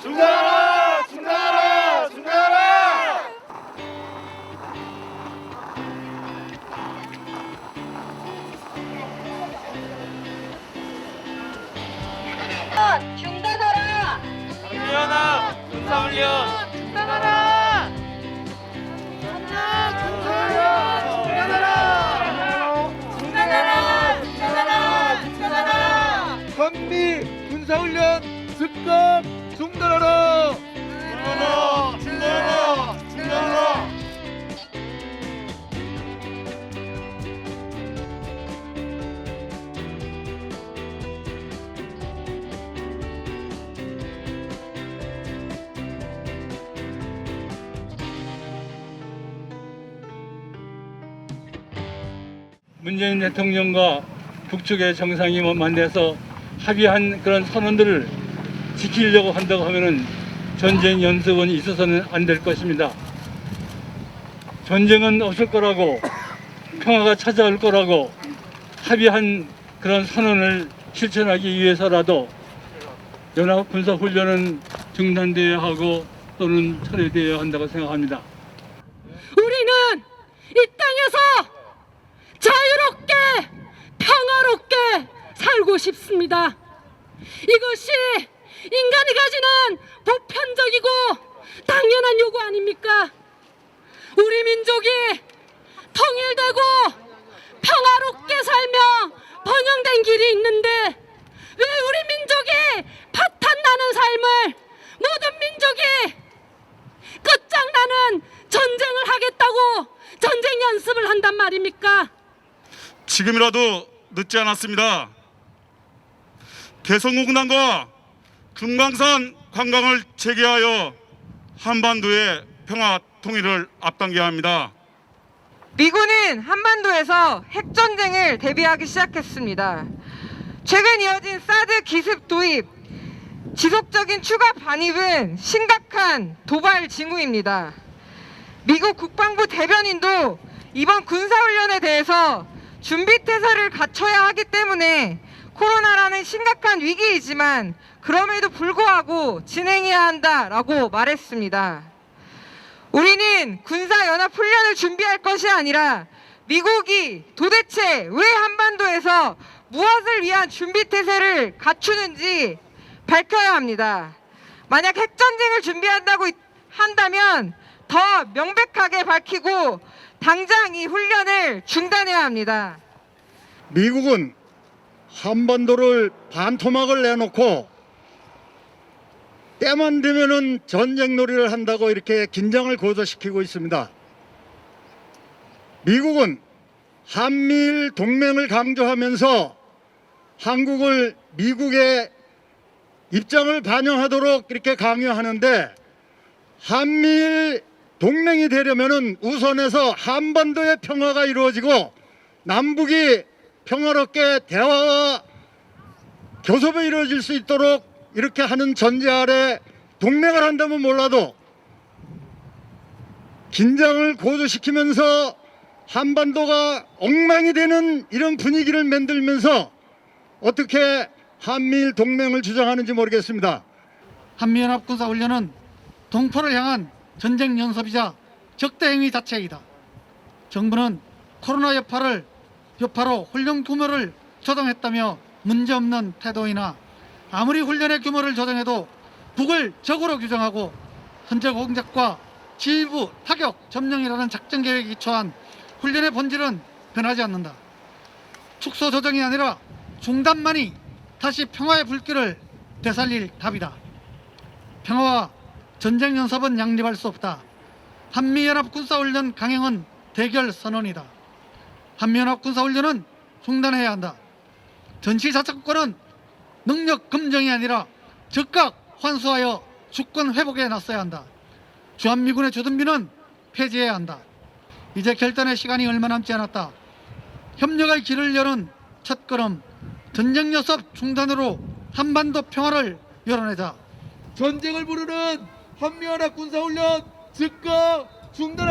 중단하라! 중단하라! 중단하라! 중단하라! 군사 훈련! 중단하라! 중단하라! 중단하라! 군사훈련 즉각 중단하라! 중단하라! 중단하라! 중단하라! 문재인 대통령과 북측의 정상이 만나서 합의한 그런 선언들을 지키려고 한다고 하면은 전쟁 연습은 있어서는 안 될 것입니다. 전쟁은 없을 거라고 평화가 찾아올 거라고 합의한 그런 선언을 실천하기 위해서라도 연합 군사 훈련은 중단되어야 하고 또는 철회되어야 한다고 생각합니다. 우리는 이 땅에서 자유롭게 평화롭게 살고 싶습니다. 이것이 인간이 가지는 보편적이고 당연한 요구 아닙니까? 우리 민족이 통일되고 평화롭게 살며 번영된 길이 있는데 왜 우리 민족이 파탄나는 삶을 모든 민족이 끝장나는 전쟁을 하겠다고 전쟁 연습을 한단 말입니까? 지금이라도 늦지 않았습니다. 개성공단과 금강산 관광을 재개하여 한반도의 평화 통일을 앞당겨야 합니다. 미군은 한반도에서 핵전쟁을 대비하기 시작했습니다. 최근 이어진 사드 기습 도입, 지속적인 추가 반입은 심각한 도발 징후입니다. 미국 국방부 대변인도 이번 군사훈련에 대해서 준비 태세를 갖춰야 하기 때문에 코로나라는 심각한 위기이지만 그럼에도 불구하고 진행해야 한다라고 말했습니다. 우리는 군사연합 훈련을 준비할 것이 아니라 미국이 도대체 왜 한반도에서 무엇을 위한 준비태세를 갖추는지 밝혀야 합니다. 만약 핵전쟁을 준비한다고 이- 한다면 더 명백하게 밝히고 당장 이 훈련을 중단해야 합니다. 미국은 한반도를 반토막을 내놓고 때만 되면은 전쟁 놀이를 한다고 이렇게 긴장을 고조시키고 있습니다. 미국은 한미일 동맹을 강조하면서 한국을 미국의 입장을 반영하도록 이렇게 강요하는데 한미일 동맹이 되려면은 우선에서 한반도의 평화가 이루어지고 남북이 평화롭게 대화와 교섭이 이루어질 수 있도록 이렇게 하는 전제 아래 동맹을 한다면 몰라도 긴장을 고조시키면서 한반도가 엉망이 되는 이런 분위기를 만들면서 어떻게 한미일 동맹을 주장하는지 모르겠습니다. 한미연합 군사 훈련은 동포를 향한 전쟁 연습이자 적대 행위 자체이다. 정부는 코로나 여파를 여파로 훈련 규모를 조정했다며 문제없는 태도이나 아무리 훈련의 규모를 조정해도 북을 적으로 규정하고 현재 공작과 지휘부 타격 점령이라는 작전 계획에 기초한 훈련의 본질은 변하지 않는다. 축소 조정이 아니라 중단만이 다시 평화의 불길을 되살릴 답이다. 평화와 전쟁 연습은 양립할 수 없다. 한미연합 군사훈련 강행은 대결 선언이다. 한미연합 군사훈련은 중단해야 한다. 전시 자치국가는 능력 검정이 아니라 즉각 환수하여 주권 회복에 나서야 한다. 주한미군의 주둔비는 폐지해야 한다. 이제 결단의 시간이 얼마 남지 않았다. 협력의 길을 여는 첫걸음 전쟁 연습 중단으로 한반도 평화를 열어내자. 전쟁을 부르는 한미연합 군사훈련 즉각 중단하